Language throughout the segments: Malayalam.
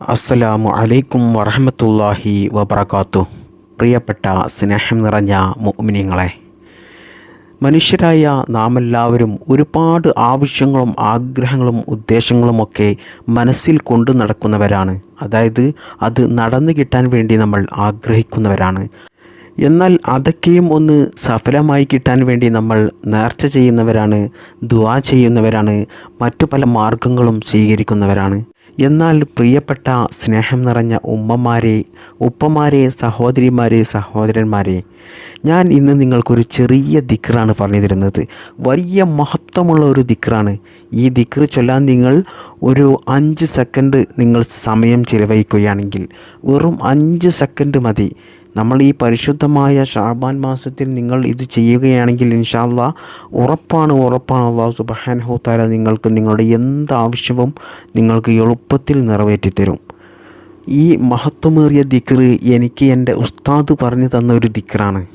അസ്സലാമു അലൈക്കും വറഹമത്തല്ലാഹി വബർക്കാത്തു പ്രിയപ്പെട്ട സ്നേഹം നിറഞ്ഞ മുഅ്മിനീങ്ങളെ മനുഷ്യരായ നാമെല്ലാവരും ഒരുപാട് ആവശ്യങ്ങളും ആഗ്രഹങ്ങളും ഉദ്ദേശങ്ങളുമൊക്കെ മനസ്സിൽ കൊണ്ടു നടക്കുന്നവരാണ്. അതായത് അത് നടന്നു കിട്ടാൻ വേണ്ടി നമ്മൾ ആഗ്രഹിക്കുന്നവരാണ്. എന്നാൽ അതൊക്കെയും ഒന്ന് സഫലമായി കിട്ടാൻ വേണ്ടി നമ്മൾ നേർച്ച ചെയ്യുന്നവരാണ് ദുവാ ചെയ്യുന്നവരാണ് മറ്റു പല മാർഗങ്ങളും സ്വീകരിക്കുന്നവരാണ്. എന്നാൽ പ്രിയപ്പെട്ട സ്നേഹം നിറഞ്ഞ ഉമ്മമാരെ ഉപ്പമാരെ സഹോദരിമാരെ സഹോദരന്മാരെ ഞാൻ ഇന്ന് നിങ്ങൾക്കൊരു ചെറിയ ദിക്റാണ് പറഞ്ഞു തരുന്നത് വലിയ മഹത്വമുള്ള ഒരു ദിക്റാണ്. ഈ ദിക്ർ ചൊല്ലാൻ നിങ്ങൾ ഒരു അഞ്ച് സെക്കൻഡ് നിങ്ങൾ സമയം ചിലവഴിക്കുകയാണെങ്കിൽ വെറും അഞ്ച് സെക്കൻഡ് മതി. നമ്മൾ ഈ പരിശുദ്ധമായ ഷാബാൻ മാസത്തിൽ നിങ്ങൾ ഇത് ചെയ്യുകയാണെങ്കിൽ ഇൻഷാല്ല ഉറപ്പാണ് ഉറപ്പാണ് അള്ളാഹു സുബഹാൻ ഹോത്താല നിങ്ങൾക്ക് നിങ്ങളുടെ എന്ത് ആവശ്യവും നിങ്ങൾക്ക് എളുപ്പത്തിൽ നിറവേറ്റിത്തരും. ഈ മഹത്വമേറിയ ദിക്ർ എനിക്ക് എന്റെ ഉസ്താദ് പറഞ്ഞു തന്ന ഒരു ദിക്റാണ്.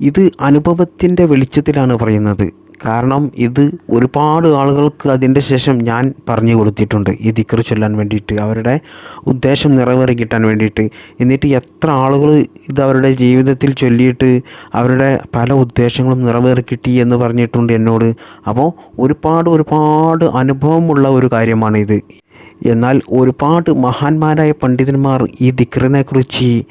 ഇത് അനുഭവത്തിന്റെ വെളിച്ചത്തിലാണ് പറയുന്നത്. കാരണം ഇത് ഒരുപാട് ആളുകൾക്ക് അതിന്റെ ശേഷം ഞാൻ പറഞ്ഞു കൊടുത്തിട്ടുണ്ട്. ഈ ദിക്കർ ചൊല്ലാൻ വേണ്ടിയിട്ട് അവരുടെ ഉദ്ദേശം നിറവേറി കിട്ടാൻ വേണ്ടിയിട്ട്. എന്നിട്ട് എത്ര ആളുകൾ ഇത് അവരുടെ ജീവിതത്തിൽ ചൊല്ലിയിട്ട് അവരുടെ പല ഉദ്ദേശങ്ങളും നിറവേറി കിട്ടി എന്ന് പറഞ്ഞിട്ടുണ്ട് എന്നോട്. അപ്പോൾ ഒരുപാട് ഒരുപാട് അനുഭവമുള്ള ഒരു കാര്യമാണ് ഇത് എന്നാൽ ഒരുപാട് മഹാന്മാരായ പണ്ഡിതന്മാർ ഈ ദിക്റിനെ കുറിച്ച്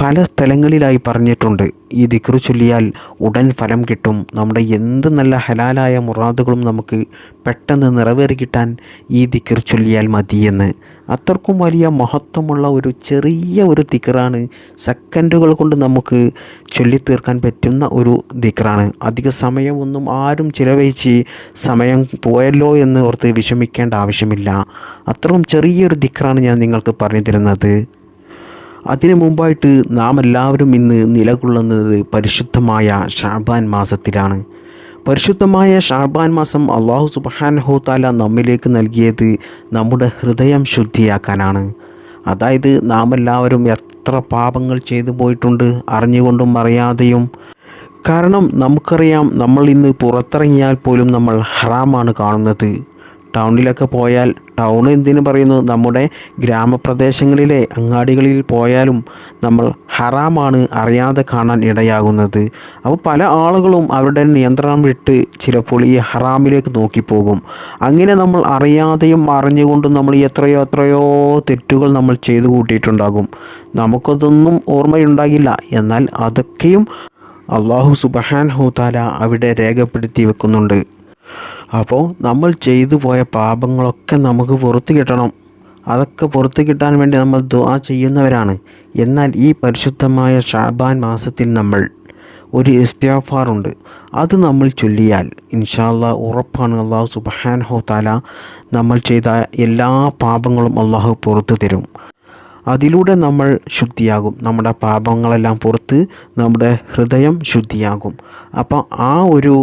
പല സ്ഥലങ്ങളിലായി പറഞ്ഞിട്ടുണ്ട്. ഈ ദിക്ർ ചൊല്ലിയാൽ ഉടൻ ഫലം കിട്ടും. നമ്മുടെ എന്ത് നല്ല ഹലാലായ മുറാദുകളും നമുക്ക് പെട്ടെന്ന് നിറവേറി കിട്ടാൻ ഈ ദിക്ർ ചൊല്ലിയാൽ മതിയെന്ന്. അത്രക്കും വലിയ മഹത്വമുള്ള ഒരു ചെറിയ ഒരു ദിക്റാണ് സെക്കൻഡുകൾ കൊണ്ട് നമുക്ക് ചൊല്ലിത്തീർക്കാൻ പറ്റുന്ന ഒരു ദിക്റാണ്. അധിക സമയമൊന്നും ആരും ചിലവഴിച്ച് സമയം പോയല്ലോ എന്ന് ഓർത്ത് വിഷമിക്കേണ്ട ആവശ്യമില്ല. അത്രയും ചെറിയൊരു ദിക്റാണ് ഞാൻ നിങ്ങൾക്ക് പറഞ്ഞു തരുന്നത്. അതിനു മുമ്പായിട്ട് നാം എല്ലാവരും ഇന്ന് നിലകൊള്ളുന്നത് പരിശുദ്ധമായ ഷാബാൻ മാസത്തിലാണ്. പരിശുദ്ധമായ ഷാബാൻ മാസം അള്ളാഹു സുബാൻഹോത്താല താല നമ്മിലേക്ക് നൽകിയത് നമ്മുടെ ഹൃദയം ശുദ്ധിയാക്കാനാണ്. അതായത് നാം എല്ലാവരും എത്ര പാപങ്ങൾ ചെയ്തു പോയിട്ടുണ്ട് അറിഞ്ഞുകൊണ്ടും അറിയാതെയും. കാരണം നമുക്കറിയാം നമ്മൾ ഇന്ന് പുറത്തിറങ്ങിയാൽ പോലും നമ്മൾ ഹറാമാണ് കാണുന്നത്. ടൗണിലൊക്കെ പോയാൽ ടൗൺ എന്തിനു പറയുന്നു? നമ്മുടെ ഗ്രാമപ്രദേശങ്ങളിലെ അങ്ങാടികളിൽ പോയാലും നമ്മൾ ഹറാമാണ് അറിയാതെ കാണാൻ ഇടയാകുന്നത്. അപ്പോൾ പല ആളുകളും അവരുടെ നിയന്ത്രണം വിട്ട് ചിലപ്പോൾ ഈ ഹറാമിലേക്ക് നോക്കിപ്പോകും. അങ്ങനെ നമ്മൾ അറിയാതെയും അറിഞ്ഞുകൊണ്ടും നമ്മൾ എത്രയോ എത്രയോ തെറ്റുകൾ നമ്മൾ ചെയ്തു കൂട്ടിയിട്ടുണ്ടാകും. നമുക്കതൊന്നും ഓർമ്മയുണ്ടാകില്ല. എന്നാൽ അതൊക്കെയും അള്ളാഹു സുബഹാൻ ഹൂതാല അവിടെ രേഖപ്പെടുത്തി വെക്കുന്നുണ്ട്. അപ്പോൾ നമ്മൾ ചെയ്തു പോയ പാപങ്ങളൊക്കെ നമുക്ക് പുറത്തു കിട്ടണം. അതൊക്കെ പുറത്തു കിട്ടാൻ വേണ്ടി നമ്മൾ ദുആ ചെയ്യുന്നവരാണ്. എന്നാൽ ഈ പരിശുദ്ധമായ ഷാബാൻ മാസത്തിൽ നമ്മൾ ഒരു ഇസ്തിയാഫാറുണ്ട് അത് നമ്മൾ ചൊല്ലിയാൽ ഇൻഷാല്ല ഉറപ്പാണ് അള്ളാഹു സുബഹാൻ ഹോ താല നമ്മൾ ചെയ്ത എല്ലാ പാപങ്ങളും അള്ളാഹു പുറത്തു തരും. അതിലൂടെ നമ്മൾ ശുദ്ധിയാകും. നമ്മുടെ പാപങ്ങളെല്ലാം പുറത്ത് നമ്മുടെ ഹൃദയം ശുദ്ധിയാകും. അപ്പോൾ ആ ഒരു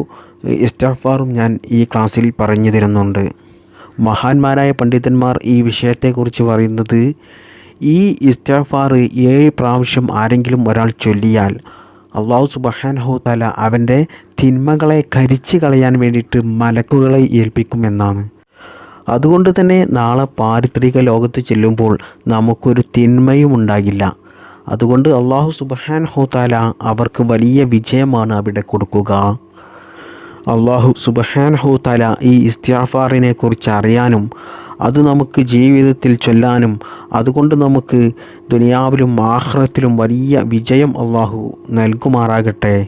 ഇസ്തഫാറും ഞാൻ ഈ ക്ലാസ്സിൽ പറഞ്ഞു തരുന്നുണ്ട്. മഹാന്മാരായ പണ്ഡിതന്മാർ ഈ വിഷയത്തെക്കുറിച്ച് പറയുന്നത് ഈ ഇസ്റ്റാഫാർ ഏഴ് പ്രാവശ്യം ആരെങ്കിലും ഒരാൾ ചൊല്ലിയാൽ അള്ളാഹു സുബഹാൻ താല അവന്റെ തിന്മകളെ കരിച്ചു കളയാൻ വേണ്ടിയിട്ട് മലക്കുകളെ ഏൽപ്പിക്കുമെന്നാണ് അതുകൊണ്ട് തന്നെ നാളെ പാരിത്രിക ലോകത്ത് ചെല്ലുമ്പോൾ നമുക്കൊരു തിന്മയും ഉണ്ടാകില്ല. അതുകൊണ്ട് അള്ളാഹു സുബഹാൻ ഹോത്താല അവർക്ക് വലിയ വിജയമാണ് അവിടെ കൊടുക്കുക. അള്ളാഹു സുബഹാൻ ഹോത്താല ഈ ഇസ്തിയാഫാറിനെ കുറിച്ച് അറിയാനും അത് നമുക്ക് ജീവിതത്തിൽ ചൊല്ലാനും അതുകൊണ്ട് നമുക്ക് ദുനിയാവിലും ആഹ്റത്തിലും വലിയ വിജയം അള്ളാഹു നൽകുമാറാകട്ടെ.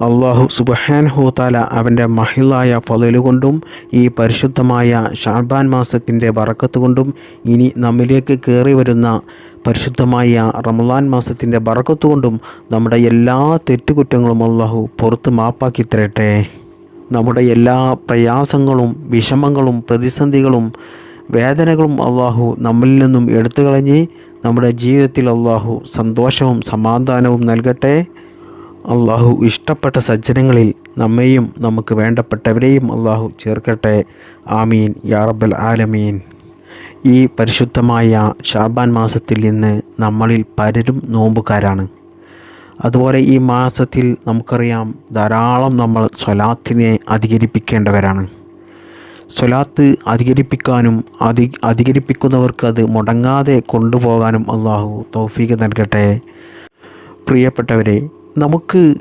അള്ളാഹു സുബഹാൻ ഹോത്താല അവന്റെ മഹിളായ കൊണ്ടും ഈ പരിശുദ്ധമായ ഷാബാൻ മാസത്തിന്റെ വറക്കത്ത് കൊണ്ടും ഇനി നമ്മിലേക്ക് കയറി വരുന്ന പരിശുദ്ധമായ റമദാൻ മാസത്തിന്റെ ബറക്കത്ത് കൊണ്ടും നമ്മുടെ എല്ലാ തെറ്റുകുറ്റങ്ങളും അള്ളാഹു പുറത്ത് മാപ്പാക്കി തരട്ടെ. നമ്മുടെ എല്ലാ പ്രയാസങ്ങളും വിഷമങ്ങളും പ്രതിസന്ധികളും വേദനകളും അള്ളാഹു നമ്മളിൽ നിന്നും എടുത്തു കളഞ്ഞ് നമ്മുടെ ജീവിതത്തിൽ അള്ളാഹു സന്തോഷവും സമാധാനവും നൽകട്ടെ. അള്ളാഹു ഇഷ്ടപ്പെട്ട സജ്ജനങ്ങളിൽ നമ്മെയും നമുക്ക് വേണ്ടപ്പെട്ടവരെയും അള്ളാഹു ചേർക്കട്ടെ. ആമീൻ. യാറബൽ ആലമീൻ. ഈ പരിശുദ്ധമായ ഷാബാൻ മാസത്തിൽ നിന്ന് നമ്മളിൽ പലരും നോമ്പുകാരാണ്. അതുപോലെ ഈ മാസത്തിൽ നമുക്കറിയാം ധാരാളം നമ്മൾ സ്വലാത്തിനെ അധികരിപ്പിക്കേണ്ടവരാണ്. സ്വലാത്ത് അധികരിപ്പിക്കാനും അധി അധികരിപ്പിക്കുന്നവർക്ക് അത് മുടങ്ങാതെ കൊണ്ടുപോകാനും അള്ളാഹു തൗഫീഖ് നൽകട്ടെ. പ്രിയപ്പെട്ടവരെ നമുക്ക്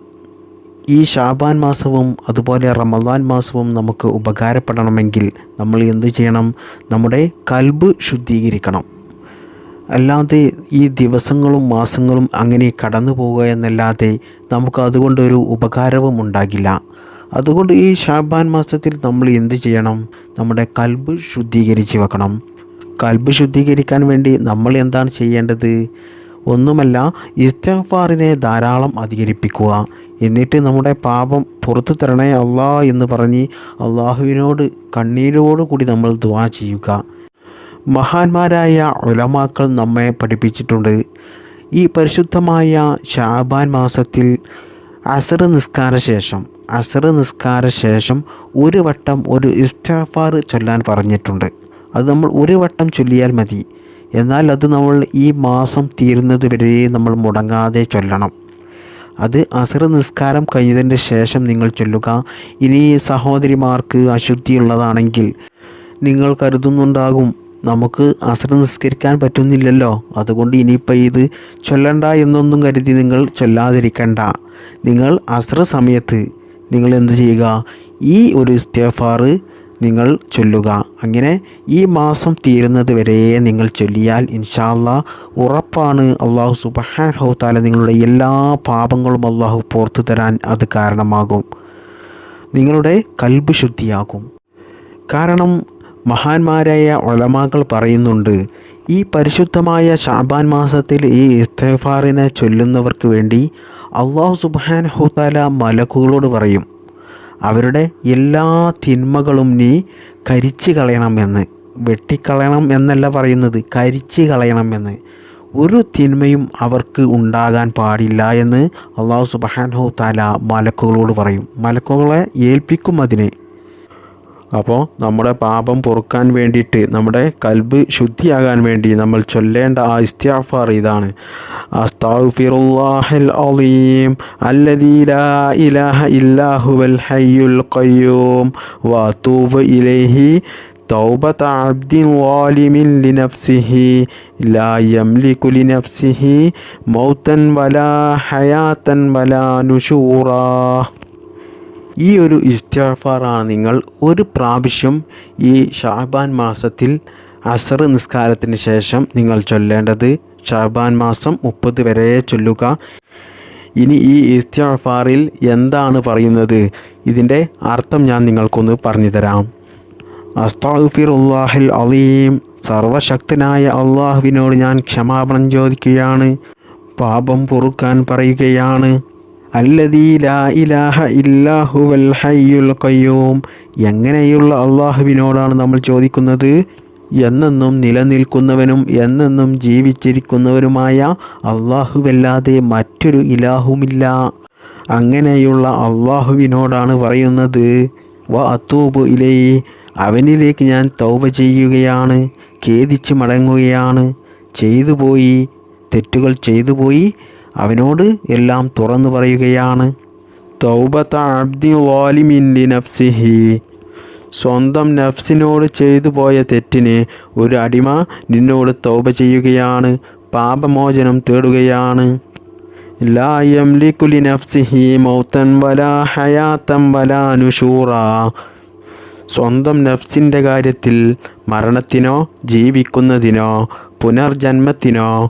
ഈ ഷാബാൻ മാസവും അതുപോലെ റമദാൻ മാസവും നമുക്ക് ഉപകാരപ്പെടണമെങ്കിൽ നമ്മൾ എന്തു ചെയ്യണം? നമ്മുടെ കൽബ് ശുദ്ധീകരിക്കണം. അല്ലാതെ ഈ ദിവസങ്ങളും മാസങ്ങളും അങ്ങനെ കടന്നു പോവുക എന്നല്ലാതെ നമുക്ക് അതുകൊണ്ടൊരു ഉപകാരവും ഉണ്ടാകില്ല. അതുകൊണ്ട് ഈ ഷാബാൻ മാസത്തിൽ നമ്മൾ എന്ത് ചെയ്യണം? നമ്മുടെ കൽബ് ശുദ്ധീകരിച്ച് വെക്കണം. കൽബ് ശുദ്ധീകരിക്കാൻ വേണ്ടി നമ്മൾ എന്താണ് ചെയ്യേണ്ടത്? ഒന്നുമല്ല ഇസ്തഫാറിനെ ധാരാളം അധികരിപ്പിക്കുക. എന്നിട്ട് നമ്മുടെ പാപം പുറത്തു തരണേ അള്ളാ എന്ന് പറഞ്ഞ് അള്ളാഹുവിനോട് കണ്ണീരോടുകൂടി നമ്മൾ ദുവാ ചെയ്യുക. മഹാന്മാരായ ഉലമാക്കൾ നമ്മെ പഠിപ്പിച്ചിട്ടുണ്ട്. ഈ പരിശുദ്ധമായ ഷാബാൻ മാസത്തിൽ അസർ നിസ്കാര ശേഷം അസർ നിസ്കാര ശേഷം ഒരു വട്ടം ഒരു ഇസ്റ്റാഫാർ ചൊല്ലാൻ പറഞ്ഞിട്ടുണ്ട്. അത് നമ്മൾ ഒരു വട്ടം ചൊല്ലിയാൽ മതി. എന്നാൽ അത് നമ്മൾ ഈ മാസം തീരുന്നത് വരെ നമ്മൾ മുടങ്ങാതെ ചൊല്ലണം. അത് അസർ നിസ്കാരം കഴിഞ്ഞതിന്റെ ശേഷം നിങ്ങൾ ചൊല്ലുക. ഇനി സഹോദരിമാർക്ക് അശുദ്ധിയുള്ളതാണെങ്കിൽ നിങ്ങൾ കരുതുന്നുണ്ടാകും. നമുക്ക് അസർ നിസ്കരിക്കാൻ പറ്റുന്നില്ലല്ലോ. അതുകൊണ്ട് ഇനിയിപ്പോൾ ഇത് ചൊല്ലണ്ട എന്നൊന്നും കരുതി നിങ്ങൾ ചൊല്ലാതിരിക്കണ്ട. നിങ്ങൾ അസർ സമയത്ത് നിങ്ങൾ എന്ത് ചെയ്യുക? ഈ ഒരു ഇസ്തഫാറ് നിങ്ങൾ ചൊല്ലുക. അങ്ങനെ ഈ മാസം തീരുന്നത് വരെ നിങ്ങൾ ചൊല്ലിയാൽ ഇൻഷാല്ല ഉറപ്പാണ് അള്ളാഹു സുബഹാൻ ഹൗത്താല നിങ്ങളുടെ എല്ലാ പാപങ്ങളും അള്ളാഹു പുറത്തു തരാൻ അത് കാരണമാകും. നിങ്ങളുടെ കൽബ് ശുദ്ധിയാകും. കാരണം മഹാന്മാരായ ഒലമാക്കൾ പറയുന്നുണ്ട് ഈ പരിശുദ്ധമായ ഷാബാൻ മാസത്തിൽ ഈ ഇസ്തഫാറിനെ ചൊല്ലുന്നവർക്ക് വേണ്ടി അള്ളാഹു സുബാൻ ഹുത്താല മലക്കുകളോട് പറയും അവരുടെ എല്ലാ തിന്മകളും നീ കരിച്ചു കളയണമെന്ന് വെട്ടിക്കളയണം എന്നല്ല പറയുന്നത് കരിച്ചു കളയണമെന്ന് ഒരു തിന്മയും അവർക്ക് ഉണ്ടാകാൻ പാടില്ല എന്ന് അള്ളാഹു സുബാൻഹു താല മലക്കുകളോട് പറയും. മലക്കുകളെ ഏൽപ്പിക്കും അതിനെ. അപ്പോൾ നമ്മുടെ പാപം പൊറുക്കാൻ വേണ്ടിയിട്ട് നമ്മുടെ കൽബ് ശുദ്ധിയാകാൻ വേണ്ടി നമ്മൾ ചൊല്ലേണ്ട ആ ഇസ്തിഗ്ഫാർ ഇതാണ് അസ്തഗ്ഫിറുല്ലാഹൽ അലീം അല്ലദീ ലാ ഇലാഹ ഇല്ലാ ഹുവൽ ഹയ്യുൽ ഖയ്യൂം വഅതൂബു ഇലൈഹി توبة عبد ظالم لنفسه لا يملك لنفسه موتا ولا حياة ولا نشورا ഈ ഒരു ഇസ്തിഫാറാണ് നിങ്ങൾ ഒരു പ്രാവശ്യം ഈ ഷാബാൻ മാസത്തിൽ അസർ നിസ്കാരത്തിന് ശേഷം നിങ്ങൾ ചൊല്ലേണ്ടത് ഷാബാൻ മാസം മുപ്പത് വരെ ചൊല്ലുക. ഇനി ഈ ഇസ്തിഗ്ഫാറിൽ എന്താണ് പറയുന്നത്? ഇതിന്റെ അർത്ഥം ഞാൻ നിങ്ങൾക്കൊന്ന് പറഞ്ഞു തരാം. അസ്താഫിറുല്ലാഹിൽ അലീം. സർവശക്തനായ അള്ളാഹുവിനോട് ഞാൻ ക്ഷമാപണം ചോദിക്കുകയാണ്. പാപം പൊറുക്കാൻ പറയുകയാണ്. അല്ലദീ ലാ ഇലാഹ ഹയ്യുൽ എങ്ങനെയുള്ള അള്ളാഹുവിനോടാണ് നമ്മൾ ചോദിക്കുന്നത്? എന്നെന്നും നിലനിൽക്കുന്നവനും എന്നെന്നും ജീവിച്ചിരിക്കുന്നവനുമായ അള്ളാഹുവല്ലാതെ മറ്റൊരു ഇലാഹുമില്ല. അങ്ങനെയുള്ള അള്ളാഹുവിനോടാണ് പറയുന്നത്. വ അത്തൂബ് ഇലേ അവനിലേക്ക് ഞാൻ തൗബ ചെയ്യുകയാണ് ഖേദിച്ച് മടങ്ങുകയാണ്. ചെയ്തു പോയി തെറ്റുകൾ ചെയ്തു പോയി അവനോട് എല്ലാം തുറന്നു പറയുകയാണ്. നഫ്സിഹി സ്വന്തം നഫ്സിനോട് ചെയ്തു പോയ തെറ്റിന് ഒരു അടിമ നിന്നോട് തൗബ ചെയ്യുകയാണ്. പാപമോചനം തേടുകയാണ്. നഫ്സിഹി മൗതൻ വലാ നുഷൂറ. സ്വന്തം നഫ്സിന്റെ കാര്യത്തിൽ മരണത്തിനോ ജീവിക്കുന്നതിനോ പുനർജന്മത്തിനോ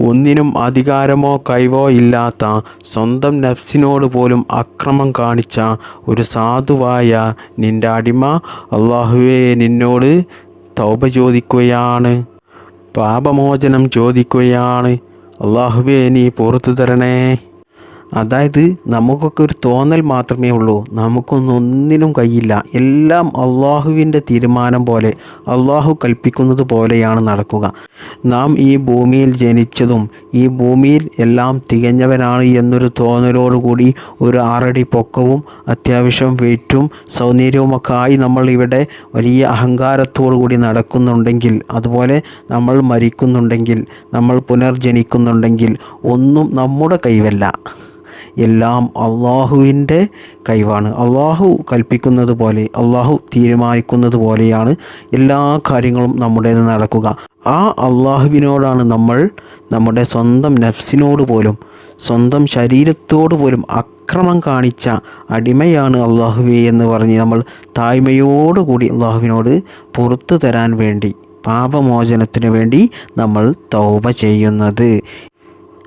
ഒന്നിനും അധികാരമോ കൈവോ ഇല്ലാത്ത സ്വന്തം നഫ്സിനോട് പോലും അക്രമം കാണിച്ച ഒരു സാധുവായ നിന്റെ അടിമ അള്ളാഹുവെ നിന്നോട് തൗബ ചോദിക്കുകയാണ് പാപമോചനം ചോദിക്കുകയാണ്. അള്ളാഹുവെ നീ പുറത്തു തരണേ. അതായത് നമുക്കൊക്കെ ഒരു തോന്നൽ മാത്രമേ ഉള്ളൂ. നമുക്കൊന്നും ഒന്നിനും കഴിയില്ല എല്ലാം അള്ളാഹുവിന്റെ തീരുമാനം പോലെ അള്ളാഹു കൽപ്പിക്കുന്നത് പോലെയാണ് നടക്കുക. നാം ഈ ഭൂമിയിൽ ജനിച്ചതും ഈ ഭൂമിയിൽ എല്ലാം തികഞ്ഞവനാണ് എന്നൊരു തോന്നലോടുകൂടി ഒരു ആറടി പൊക്കവും അത്യാവശ്യം വെയിറ്റും സൗന്ദര്യവുമൊക്കെ ആയി നമ്മൾ ഇവിടെ വലിയ അഹങ്കാരത്തോടു കൂടി നടക്കുന്നുണ്ടെങ്കിൽ അതുപോലെ നമ്മൾ മരിക്കുന്നുണ്ടെങ്കിൽ നമ്മൾ പുനർജനിക്കുന്നുണ്ടെങ്കിൽ ഒന്നും നമ്മുടെ കൈവല്ല. എല്ലാം അള്ളാഹുവിന്റെ കൈവാണ്. അള്ളാഹു കൽപ്പിക്കുന്നത് പോലെ അള്ളാഹു തീരുമാനിക്കുന്നത് പോലെയാണ് എല്ലാ കാര്യങ്ങളും നമ്മുടേത് നടക്കുക. ആ അള്ളാഹുവിനോടാണ് നമ്മൾ നമ്മുടെ സ്വന്തം നഫ്സിനോട് പോലും സ്വന്തം ശരീരത്തോട് പോലും അക്രമം കാണിച്ച അടിമയാണ് അള്ളാഹുവി എന്ന് പറഞ്ഞ് നമ്മൾ തായ്മയോടുകൂടി അള്ളാഹുവിനോട് പുറത്തു തരാൻ വേണ്ടി പാപമോചനത്തിന് വേണ്ടി നമ്മൾ തൗബ ചെയ്യുന്നത്.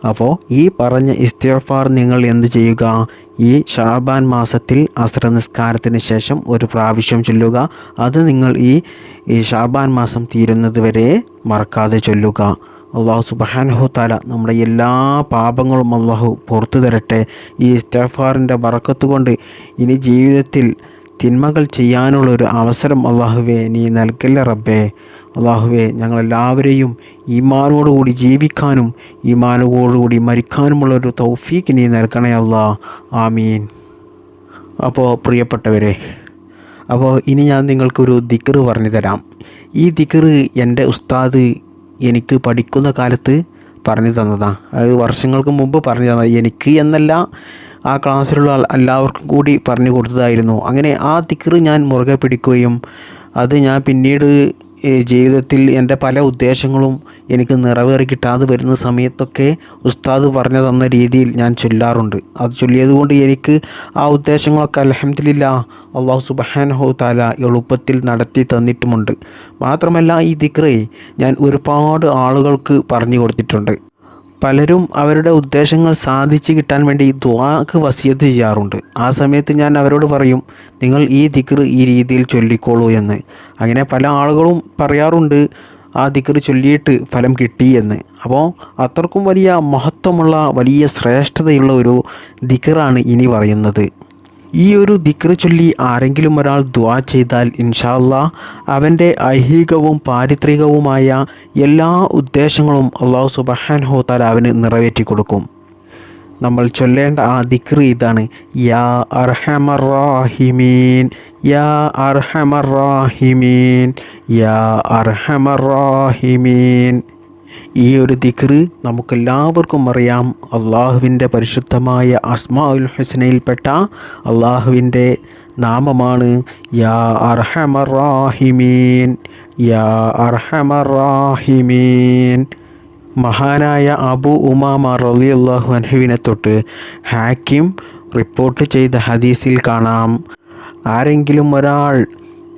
അപ്പോൾ ഈ പറഞ്ഞ ഇസ്തിഗ്ഫാർ നിങ്ങൾ എന്ത് ചെയ്യുക? ഈ ഷാബാൻ മാസത്തിൽ അസ്ര നിസ്കാരത്തിന് ശേഷം ഒരു പ്രാവശ്യം ചൊല്ലുക. അത് നിങ്ങൾ ഈ ഈ ഷാബാൻ മാസം തീരുന്നത് വരെ മറക്കാതെ ചൊല്ലുക. അള്ളാഹു സുബാനഹു താല നമ്മുടെ എല്ലാ പാപങ്ങളും അള്ളാഹു പുറത്തു തരട്ടെ. ഈ ഇസ്തഫാറിന്റെ വറക്കത്ത് കൊണ്ട് ഇനി ജീവിതത്തിൽ തിന്മകൾ ചെയ്യാനുള്ള ഒരു അവസരം അള്ളാഹുവെ നീ നൽകല്ല റബ്ബേ. അള്ളാഹുവെ ഞങ്ങളെല്ലാവരെയും ഈമാനോടുകൂടി ജീവിക്കാനും ഈമാനോടുകൂടി മരിക്കാനുമുള്ള ഒരു തൗഫീക്ക് നീ നൽകണേ അല്ലാ ആമീൻ. അപ്പോൾ പ്രിയപ്പെട്ടവരെ അപ്പോൾ ഇനി ഞാൻ നിങ്ങൾക്കൊരു ദിക്കറ് പറഞ്ഞു തരാം. ഈ ദിക്കറ് എന്റെ ഉസ്താദ് എനിക്ക് പഠിക്കുന്ന കാലത്ത് പറഞ്ഞു തന്നതാണ് അത് വർഷങ്ങൾക്ക് മുമ്പ് പറഞ്ഞു തന്നത്. എനിക്ക് എന്നല്ല ആ ക്ലാസ്സിലുള്ള എല്ലാവർക്കും കൂടി പറഞ്ഞു കൊടുത്തതായിരുന്നു. അങ്ങനെ ആ തിക്കറ് ഞാൻ മുറുകെ പിടിക്കുകയും അത് ഞാൻ പിന്നീട് ജീവിതത്തിൽ എന്റെ പല ഉദ്ദേശങ്ങളും എനിക്ക് നിറവേറി കിട്ടാതെ വരുന്ന സമയത്തൊക്കെ ഉസ്താദ് പറഞ്ഞു തന്ന രീതിയിൽ ഞാൻ ചൊല്ലാറുണ്ട്. അത് ചൊല്ലിയതുകൊണ്ട് എനിക്ക് ആ ഉദ്ദേശങ്ങളൊക്കെ അലഹമില്ല അള്ളാഹു സുബാനഹു താല എളുപ്പത്തിൽ നടത്തി തന്നിട്ടുമുണ്ട്. മാത്രമല്ല ഈ ദിക്രയെ ഞാൻ ഒരുപാട് ആളുകൾക്ക് പറഞ്ഞു കൊടുത്തിട്ടുണ്ട്. പലരും അവരുടെ ഉദ്ദേശങ്ങൾ സാധിച്ചു കിട്ടാൻ വേണ്ടി ദ്വാക്ക് വസിയത്ത് ചെയ്യാറുണ്ട്. ആ സമയത്ത് ഞാൻ അവരോട് പറയും നിങ്ങൾ ഈ ദിക്ർ ഈ രീതിയിൽ ചൊല്ലിക്കോളൂ എന്ന്. അങ്ങനെ പല ആളുകളും പറയാറുണ്ട് ആ ദിക്ർ ചൊല്ലിയിട്ട് ഫലം കിട്ടി എന്ന്. അപ്പോൾ അത്രക്കും വലിയ മഹത്വമുള്ള വലിയ ശ്രേഷ്ഠതയുള്ള ഒരു ദിക്റാണ് ഇനി പറയുന്നത്. ഈ ഒരു ദിക്ര ചൊല്ലി ആരെങ്കിലും ഒരാൾ ദ്വാ ചെയ്താൽ ഇൻഷാല്ല അവന്റെ ഐഹികവും പാരിത്രികവുമായ എല്ലാ ഉദ്ദേശങ്ങളും അള്ളാഹു സുബഹാൻ ഹോത്താൽ അവന് നിറവേറ്റി കൊടുക്കും നമ്മൾ ചൊല്ലേണ്ട ആ ദിക്ർ ഇതാണ് യാ അർഹമറാഹിമീൻ യാ അർഹമറാഹിമീൻ യാ അർഹമറാഹിമീൻ ഈ ഒരു ദിക്റ് നമുക്കെല്ലാവർക്കും അറിയാം. അള്ളാഹുവിന്റെ പരിശുദ്ധമായ അസ്മാ ഉൽ ഹസനയിൽപ്പെട്ട അള്ളാഹുവിന്റെ നാമമാണ് യാ അർഹമറാഹിമീൻ യാ അർഹമറാഹിമീൻ. മഹാനായ അബു ഉമാമ അള്ളാഹു അൻഹുവിനെ തൊട്ട് ഹാക്കിം റിപ്പോർട്ട് ചെയ്ത ഹദീസിൽ കാണാം. ആരെങ്കിലും ഒരാൾ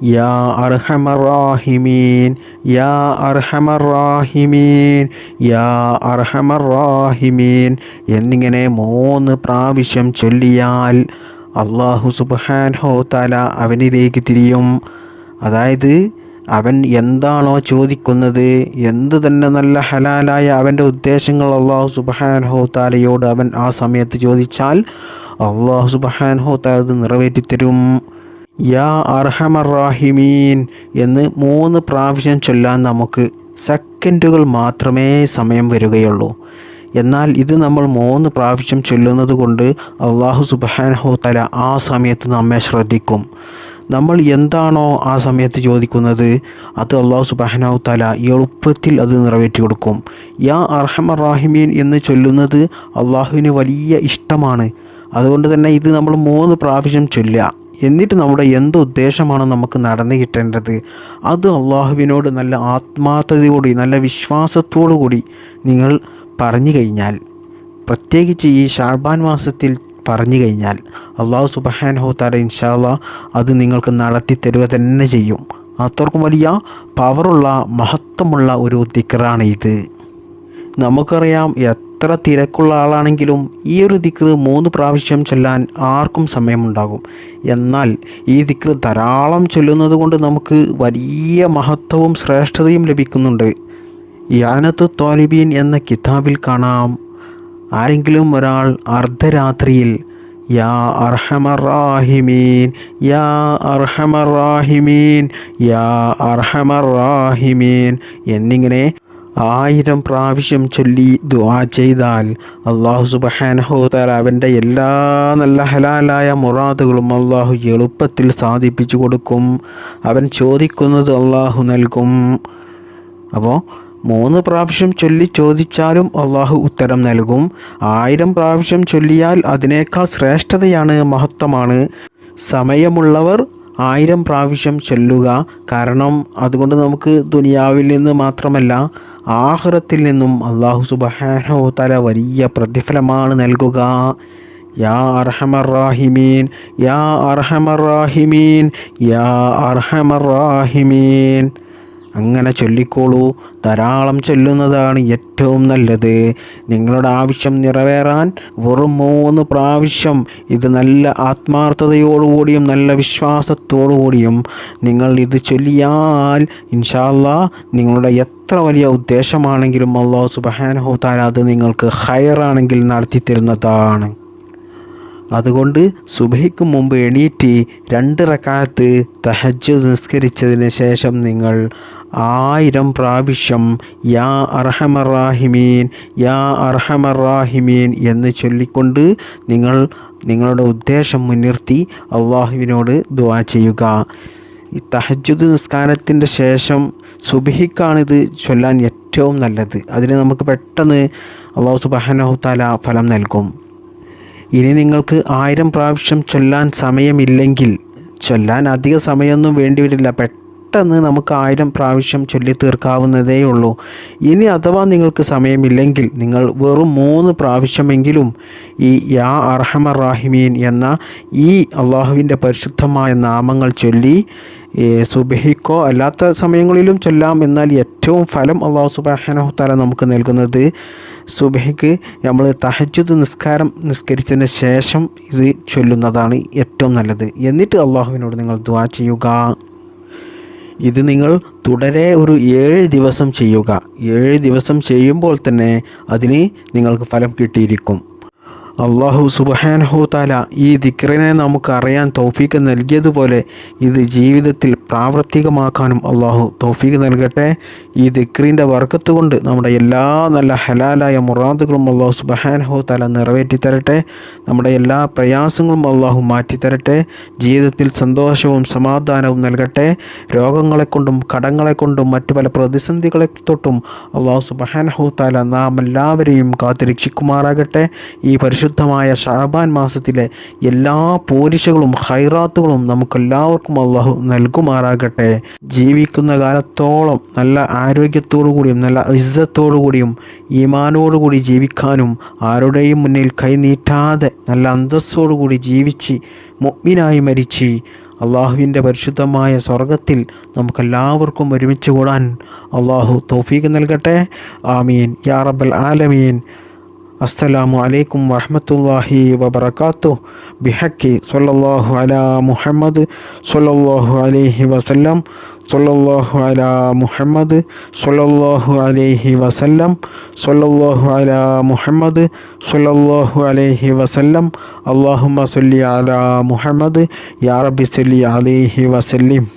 യാ അർഹമറാഹിമീൻ യാ അർഹമറാഹിമീൻ യാ അർഹമറാഹിമീൻ എന്നിങ്ങനെ മൂന്ന് പ്രാവശ്യം ചൊല്ലിയാൽ അള്ളാഹു സുബ്ഹാനഹു താല അവനിലേക്ക് തിരിയും. അതായത് അവൻ എന്താണോ ചോദിക്കുന്നത് എന്ത് തന്നെ നല്ല ഹലാലായ അവന്റെ ഉദ്ദേശങ്ങൾ അള്ളാഹു സുബഹാൻഹോ താലയോട് അവൻ ആ സമയത്ത് ചോദിച്ചാൽ അള്ളാഹു സുബഹാൻഹോ താല അത് നിറവേറ്റിത്തരും. യാ അർഹമറാഹിമീൻ എന്ന് മൂന്ന് പ്രാവശ്യം ചൊല്ലാൻ നമുക്ക് സെക്കൻഡുകൾ മാത്രമേ സമയം വരികയുള്ളൂ. എന്നാൽ ഇത് നമ്മൾ മൂന്ന് പ്രാവശ്യം ചൊല്ലുന്നത് കൊണ്ട് അള്ളാഹു സുബഹാനഹു തല ആ സമയത്ത് നമ്മെ ശ്രദ്ധിക്കും. നമ്മൾ എന്താണോ ആ സമയത്ത് ചോദിക്കുന്നത് അത് അള്ളാഹു സുബാനഹു തല എളുപ്പത്തിൽ അത് നിറവേറ്റി കൊടുക്കും. യാ അർഹമറാഹിമീൻ എന്ന് ചൊല്ലുന്നത് അള്ളാഹുവിന് വലിയ ഇഷ്ടമാണ്. അതുകൊണ്ട് തന്നെ ഇത് നമ്മൾ മൂന്ന് പ്രാവശ്യം ചൊല്ലുക. എന്നിട്ട് നമ്മുടെ എന്തോ ഉദ്ദേശമാണ് നമുക്ക് നടന്നു കിട്ടേണ്ടത്? അത് അള്ളാഹുവിനോട് നല്ല ആത്മാർത്ഥതയോടെ നല്ല വിശ്വാസത്തോടു കൂടി നിങ്ങൾ പറഞ്ഞു കഴിഞ്ഞാൽ പ്രത്യേകിച്ച് ഈ ഷാബാൻ മാസത്തിൽ പറഞ്ഞു കഴിഞ്ഞാൽ അള്ളാഹു സുബഹാനഹു താര ഇൻഷാല്ല അത് നിങ്ങൾക്ക് നടത്തി തരുക തന്നെ ചെയ്യും. അത്രക്കും വലിയ പവറുള്ള മഹത്വമുള്ള ഒരു ദിക്കറാണ് ഇത്. നമുക്കറിയാം എത്ര തിരക്കുള്ള ആളാണെങ്കിലും ഈ ഒരു ദിക്റ് മൂന്ന് പ്രാവശ്യം ചൊല്ലാൻ ആർക്കും സമയമുണ്ടാകും. എന്നാൽ ഈ ദിക്റ് ധാരാളം ചൊല്ലുന്നത് കൊണ്ട് നമുക്ക് വലിയ മഹത്വവും ശ്രേഷ്ഠതയും ലഭിക്കുന്നുണ്ട്. യാനത്ത് തോലിബീൻ എന്ന കിതാബിൽ കാണാം. ആരെങ്കിലും ഒരാൾ അർദ്ധരാത്രിയിൽ യാ അർഹമറാഹിമീൻ യാ അർഹമറാഹിമീൻ യാ അർഹമറാഹിമീൻ എന്നിങ്ങനെ ആയിരം പ്രാവശ്യം ചൊല്ലി ദുആ ചെയ്താൽ അള്ളാഹു സുബഹാനഹു താല അവന്റെ എല്ലാ നല്ല ഹലാലായ മുറാദുകളും അള്ളാഹു എളുപ്പത്തിൽ സാധിപ്പിച്ചു കൊടുക്കും. അവൻ ചോദിക്കുന്നത് അള്ളാഹു നൽകും. അപ്പോൾ മൂന്ന് പ്രാവശ്യം ചൊല്ലി ചോദിച്ചാലും അള്ളാഹു ഉത്തരം നൽകും. ആയിരം പ്രാവശ്യം ചൊല്ലിയാൽ അതിനേക്കാൾ ശ്രേഷ്ഠതയാണ് മഹത്വമാണ്. സമയമുള്ളവർ ആയിരം പ്രാവശ്യം ചൊല്ലുക കാരണം അതുകൊണ്ട് നമുക്ക് ദുനിയാവിൽ നിന്ന് മാത്രമല്ല ആഹ്റത്തിൽ നിന്നും അള്ളാഹു സുബഹാനോ തല വലിയ പ്രതിഫലമാണ് നൽകുക. യാ അർഹമറാഹിമീൻ യാ അർഹമറാഹിമീൻ യാ അർഹമറാഹിമീൻ അങ്ങനെ ചൊല്ലിക്കോളൂ. ധാരാളം ചൊല്ലുന്നതാണ് ഏറ്റവും നല്ലത്. നിങ്ങളുടെ ആവശ്യം നിറവേറാൻ വെറും മൂന്ന് പ്രാവശ്യം ഇത് നല്ല ആത്മാർത്ഥതയോടുകൂടിയും നല്ല വിശ്വാസത്തോടുകൂടിയും നിങ്ങൾ ഇത് ചൊല്ലിയാൽ ഇൻഷാല്ല നിങ്ങളുടെ എത്ര വലിയ ഉദ്ദേശമാണെങ്കിലും അള്ളാഹു സുബഹാനഹു താല അത് നിങ്ങൾക്ക് ഹയറാണെങ്കിൽ നടത്തി തരുന്നതാണ്. അതുകൊണ്ട് സുബഹിക്ക് മുമ്പ് എണീറ്റ് രണ്ട് റക്കാത്ത് തഹജ് നിസ്കരിച്ചതിന് ശേഷം നിങ്ങൾ ആയിരം പ്രാവശ്യം യാ അർഹമറാഹിമീൻ യാ അർഹമറാഹിമീൻ എന്ന് ചൊല്ലിക്കൊണ്ട് നിങ്ങൾ നിങ്ങളുടെ ഉദ്ദേശം മുൻനിർത്തി അള്ളാഹുവിനോട് ദുവാ ചെയ്യുക. ഈ തഹജുദ് നിസ്കാരത്തിന്റെ ശേഷം സുബിഹിക്കാണിത് ചൊല്ലാൻ ഏറ്റവും നല്ലത്. അതിന് നമുക്ക് പെട്ടെന്ന് അള്ളാഹു സുബാനഹു താല ഫലം നൽകും. ഇനി നിങ്ങൾക്ക് ആയിരം പ്രാവശ്യം ചൊല്ലാൻ സമയമില്ലെങ്കിൽ ചൊല്ലാൻ അധിക സമയമൊന്നും വേണ്ടിവരില്ല. പെട്ടെന്ന് നമുക്ക് ആയിരം പ്രാവശ്യം ചൊല്ലി തീർക്കാവുന്നതേ ഉള്ളൂ. ഇനി അഥവാ നിങ്ങൾക്ക് സമയമില്ലെങ്കിൽ നിങ്ങൾ വെറും മൂന്ന് പ്രാവശ്യമെങ്കിലും ഈ യാ അർഹമർ റാഹിമീൻ എന്ന ഈ അള്ളാഹുവിന്റെ പരിശുദ്ധമായ നാമങ്ങൾ ചൊല്ലി സുബഹിക്കോ അല്ലാത്ത സമയങ്ങളിലും ചൊല്ലാം. എന്നാൽ ഏറ്റവും ഫലം അള്ളാഹു താല നമുക്ക് നൽകുന്നത് സുബഹിക്ക്. നമ്മൾ തഹജുദ് നിസ്കാരം നിസ്കരിച്ചതിന് ശേഷം ഇത് ചൊല്ലുന്നതാണ് ഏറ്റവും നല്ലത്. എന്നിട്ട് അള്ളാഹുവിനോട് നിങ്ങൾ ദ്വാ ചെയ്യുക. ഇത് നിങ്ങൾ തുടരെ ഒരു ഏഴ് ദിവസം ചെയ്യുക. ഏഴ് ദിവസം ചെയ്യുമ്പോൾ തന്നെ അതിന് നിങ്ങൾക്ക് ഫലം കിട്ടിയിരിക്കും. അള്ളാഹു സുബഹാനഹു താല ഈ ദിക്റിനെ നമുക്ക് അറിയാൻ തൗഫീക്ക് നൽകിയതുപോലെ ഇത് ജീവിതത്തിൽ പ്രാവർത്തികമാക്കാനും അള്ളാഹു തൗഫീക്ക് നൽകട്ടെ. ഈ ദിക്റിന്റെ വർക്കത്ത് കൊണ്ട് നമ്മുടെ എല്ലാ നല്ല ഹലാലായ മുറാദുകളും അള്ളാഹു സുബഹാനഹു താല നിറവേറ്റി തരട്ടെ നമ്മുടെ എല്ലാ പ്രയാസങ്ങളും അള്ളാഹു മാറ്റിത്തരട്ടെ. ജീവിതത്തിൽ സന്തോഷവും സമാധാനവും നൽകട്ടെ. രോഗങ്ങളെ കൊണ്ടും കടങ്ങളെ കൊണ്ടും മറ്റു പല പ്രതിസന്ധികളെ തൊട്ടും അള്ളാഹു സുബഹാനഹു താല നാം എല്ലാവരെയും കാത്തിരക്ഷിക്കുമാറാകട്ടെ. ഈ പരിശുദ്ധ പരിശുദ്ധമായ ഷാബാൻ മാസത്തിലെ എല്ലാ പോരിശകളും ഹൈറാത്തുകളും നമുക്കെല്ലാവർക്കും അള്ളാഹു നൽകുമാറാകട്ടെ. ജീവിക്കുന്ന കാലത്തോളം നല്ല ആരോഗ്യത്തോടു കൂടിയും നല്ല ഇസ്സത്തോടു കൂടിയും ഈമാനോടുകൂടി ജീവിക്കാനും ആരുടെയും മുന്നിൽ കൈനീട്ടാതെ നല്ല അന്തസ്സോടുകൂടി ജീവിച്ച് മുഗ്മിനായി മരിച്ച് അള്ളാഹുവിന്റെ പരിശുദ്ധമായ സ്വർഗത്തിൽ നമുക്കെല്ലാവർക്കും ഒരുമിച്ച് കൂടാൻ അള്ളാഹു തൗഫീഖ് നൽകട്ടെ. ആമീൻ. യാ റബ്ബൽ ആലമീൻ. السلام عليكم ورحمة الله وبركاته. بحق صلى الله على محمد صلى الله عليه وسلم. صلى الله على محمد صلى الله عليه وسلم. صلى الله على محمد صلى الله عليه وسلم. اللهم صل على محمد. يا رب صل عليه وسلم.